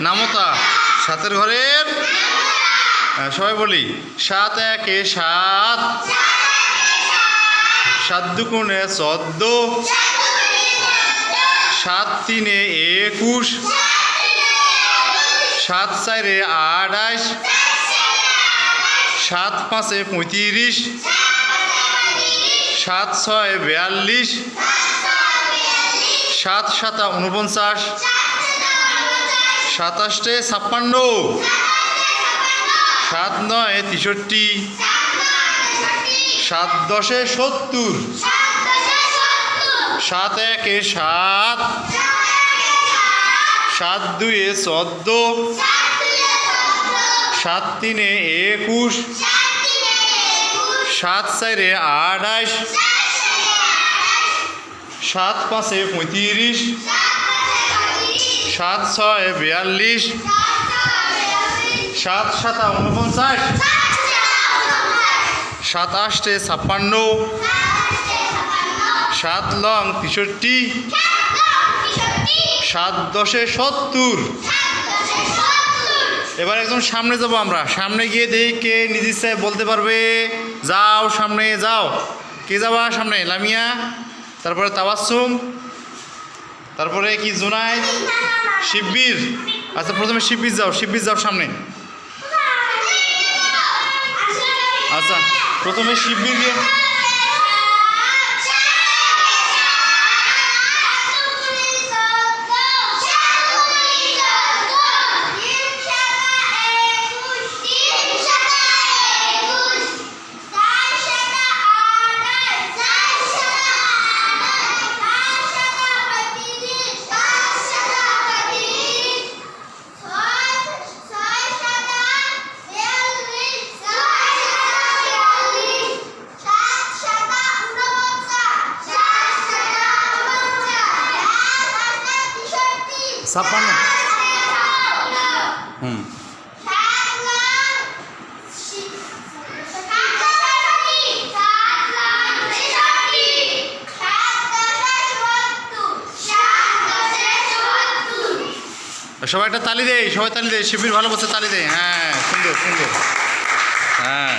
নামতা সাতের ঘরের? হ্যাঁ, সবাই বলি সাত একে সাত। সাত দুগুণে চোদ্দ। সাত তিনে একুশ। সাত চারে আঠাশ। সাত পাঁচে পঁয়ত্রিশ। সাত ছয় বিয়াল্লিশ। সাত সাতা উনপঞ্চাশ সাতাশটে ছাপ্পান্ন। সাত নয় তেষট্টি। সাত দশে সত্তর। সাত একে সাত। সাত দুয়ে চোদ্দ। সাত তিনে একুশ। সাত চারে আঠাশ। সাত পাঁচে পঁয়ত্রিশ। সাত ছয় বিয়াল্লিশ। সাত সাতা উনপঞ্চাশ। সাত আষ্টে ছাপ্পান্ন। সাত লং তেষট্টি। সাত দশে সত্তর। এবার একদম সামনে যাব আমরা। সামনে গিয়ে দেখি কে নিজের ইচ্ছায় বলতে পারবে। যাও সামনে, যাও। কে যাবা সামনে? লামিয়া। তারপরে তাবাসুম তারপরে কি জুনাই শিববীর। আচ্ছা প্রথমে শিববীর যাও শিববীর যাও সামনে। আচ্ছা প্রথমে শিববীর ছাপ্পান্ন হুম। সবাই একটা তালি দেয় সবাই তালি দেয় শিবির ভালো করছে, তালি দেয় হ্যাঁ সুন্দর সুন্দর। হ্যাঁ।